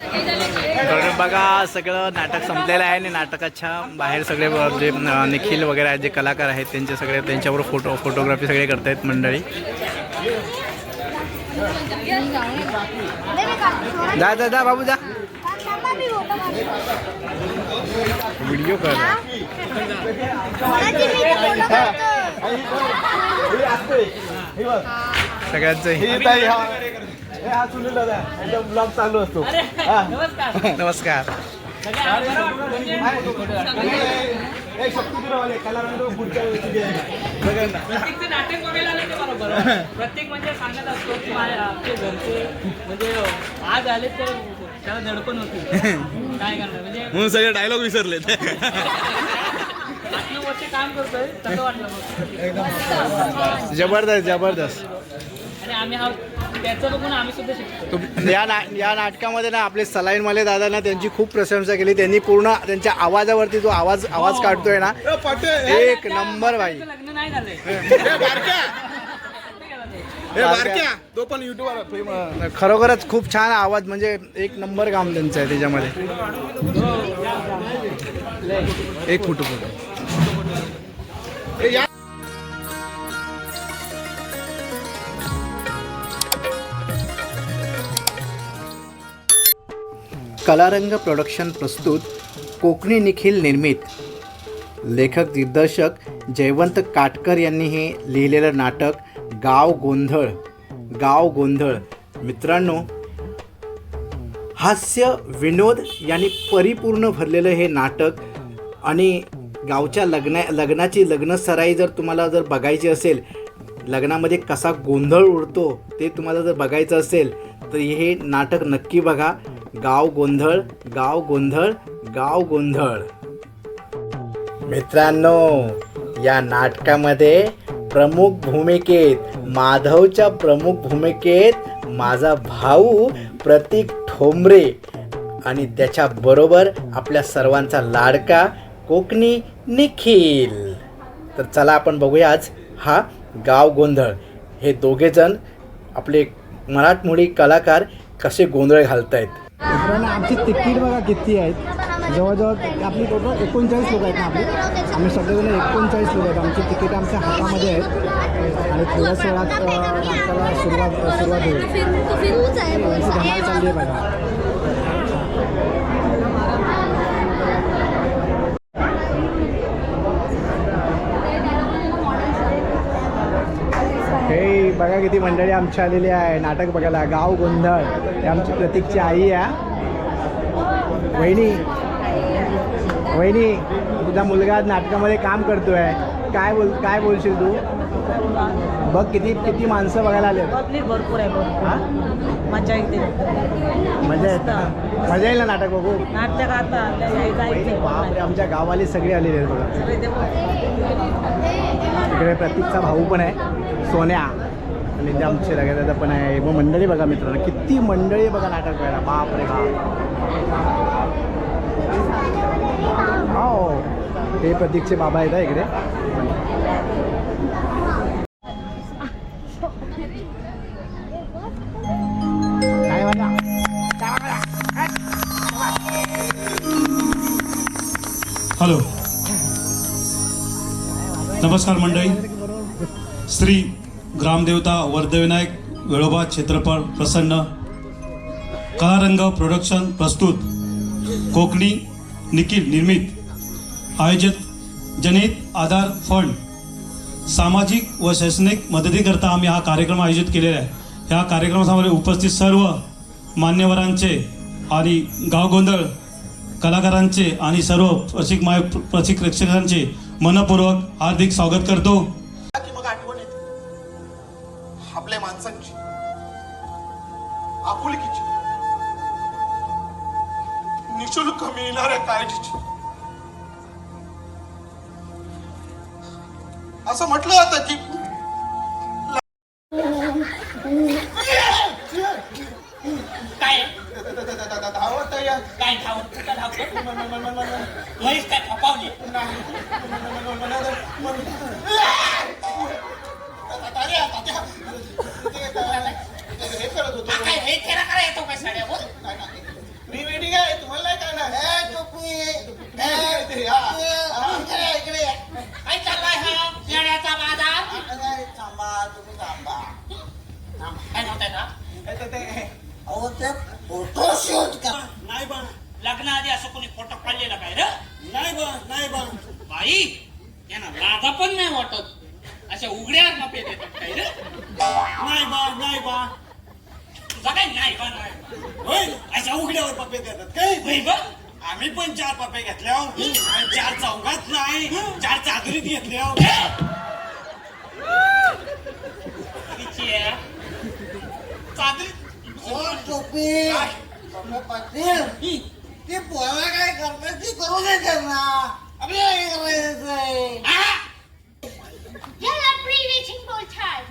तर बघा सगळं नाटक संपलेलं आहे आणि नाटकाच्या बाहेर सगळे जे निखिल वगैरे आहेत जे कलाकार आहेत त्यांचे सगळे त्यांच्यावर फोटो फोटोग्राफी सगळे करतायत मंडळी. जा जा जा बाबू जा. व्हिडिओ कर. सगळ्यांचं हे- ब्लॉग चालू असतो. नमस्कार. प्रत्येकचं नाटक बघायला आलं ते बरोबर प्रत्येक म्हणजे सांगत असतो की घरचे म्हणजे आज आले तर त्याला दडपण होती. काय करणार? म्हणजे म्हणून सगळे डायलॉग विसरलेत. आठ नऊ वर्ष काम करतोय तसं वाटलं मग जबरदस्त जबरदस्त. आणि आम्ही हा त्याचं बघून आम्ही सुद्धा शिकतो तुम- या ना या नाटकामध्ये ना आपले सलाईन मले दादा ना त्यांची खूप प्रशंसा केली. त्यांनी पूर्ण त्यांच्या आवाजावरती जो आवाज आवाज काढतोय ना एक नंबर भाई त्याचं लग्न नाही झालंय. तो पण युट्यूबर खरोखरच खूप छान आवाज म्हणजे एक नंबर काम त्यांचं आहे त्याच्यामध्ये. एक फोटो फोटो कलारंग प्रोडक्शन प्रस्तुत कोकणी निखिल निर्मित. लेखक दिग्दर्शक जयवंत काटकर यांनी हे लिहिलेलं नाटक गाव गोंधळ गाव गोंधळ. मित्रांनो हास्य विनोद यांनी परिपूर्ण भरलेलं हे नाटक आणि गावच्या लग्ना लग्नाची लग्नसराई जर तुम्हाला जर बघायची असेल लग्नामध्ये कसा गोंधळ उडतो ते तुम्हाला जर बघायचं असेल तर हे नाटक नक्की बघा. गाव गोंधळ गाव गोंधळ गाव गोंधळ. मित्रांनो या नाटकामध्ये प्रमुख भूमिकेत माधवच्या प्रमुख भूमिकेत माझा भाऊ प्रतीक ठोंबरे आणि त्याच्याबरोबर आपल्या सर्वांचा लाडका कोकणी निखिल. तर चला आपण बघूया आज हा गाव गोंधळ. हे दोघेजण आपले मराठमोळी कलाकार कसे गोंधळ घालत आहेत घालतायत आमची तिकीट बघा किती आहेत. जवळजवळ आपली टोटल एकोणचाळीस लोक आहेत ना आपली. आम्ही सगळेजण एकोणचाळीस लोक आहेत. आमची तिकीट आमच्या हातामध्ये आहेत. आणि थोड्याच वेळात नाटकाला सुरुवात सुरुवात होईल. धमाल चालली आहे बघा हे बघा किती मंडळी आमची आलेली आहे. नाटक बघायला. गाव गोंधळ. हे आमची प्रतीकची आई आहे. वहिनी. वहिनी तुझा मुलगा नाटकामध्ये काम करतोय. काय बोल काय बोलशील तू? बघ किती किती माणसं बघायला आले पब्लिक भरपूर आहे हा? मजा येते. मजा येत. मजा येईल ना नाटक बघू? नाटक आता आमच्या गावाली सगळे आलेले आहेत बघा. इकडे प्रतीकचा भाऊ पण आहे. सोन्या. आणि ते आमचे दादा पण आहे. मग मंडळी बघा मित्रांनो किती मंडळी बघा नाटक करायला बाप रे बाप. हो हे प्रतीकचे बाबा आहेत इकडे. काय हॅलो. नमस्कार मंडळी. श्री ग्रामदेवता वर्धविनायक वेळोबा क्षेत्रफळ प्रसन्न. कलारंग प्रोडक्शन प्रस्तुत. कोकणी निखिल निर्मित. आयोजित जनहित आधार फंड सामाजिक व शैक्षणिक मदतीकरता आम्ही हा कार्यक्रम आयोजित केलेला आहे. ह्या कार्यक्रमामध्ये उपस्थित सर्व मान्यवरांचे आणि गावगोंधळ कलाकारांचे आणि सर्व प्रशिक माय प्रशिक्षकांचे मनपूर्वक हार्दिक स्वागत करतो. शुल्क मिळणाऱ्या काळजीची असं म्हटलं जात की काय धावत काय धाव म्हैस काय खपावली हे करत होतो काय हे खेळा करा येतो काय साड्या बोल नाही, नाही. फोटोशूट का? नाही बा लग्नाआधी असं कोणी फोटो काढलेला काय रे? नाही बा नाही बा. बाई यांना लाजा पण नाही वाटत. अशा उघड्या मापे देतात काय रे? नाही बा नाही बा. तुझा काय नाही बा नाही बा. होय? अशा उघड्यावर पप्पे देतात काय? होय बा. आम्ही पण चार पप्पे घेतल्या हो. आणि चार चौघात नाही. चार चादरीत घेतल्या हो. आहे. चादरीत पाटील ते पोळा काय करणार ती करू दे त्यांना आपल्याला काय करायचंय हा? याला प्री वेचिंग बोलतात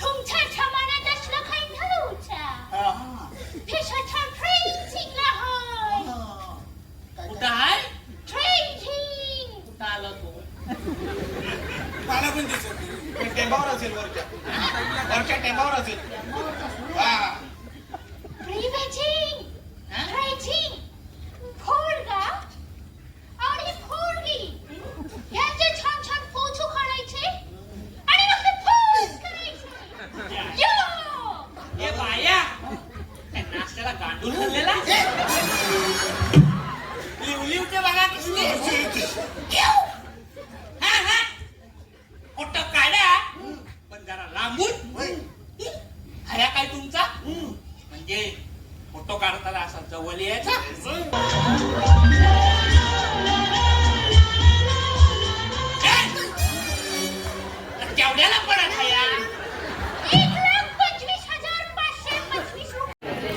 तुमच्या जमान्यात असलं काही नव्हतं देशाच्या ट्रेनिंगला होय कुठं आहे ट्रेनिंग कुठं आला तो मला पण दिसत नाही. टेंबावर असेल वरच्या वरच्या टेंबावर असेल हा प्री वेचिंग ट्रेनिंग फोडगा आणि फोडगी यांचे छान छान फोटो काढायचे आणि मग ते पोस्ट करायचे यो ए बाया त्या नाश्त्याला गांडून ठरलेला लिवलिवचे बघा किसले हा हा फोटो काढा पण जरा लांबून हया काय तुमचा म्हणजे फोटो काढताना असा जवळ यायचा काय? केवढ्याला पडत लाख पंचवीस हजार पाचशे पंचवीस रुपये.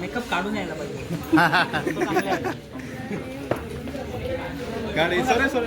मेकअप काढून यायला पाहिजे. गाडी सरे सरे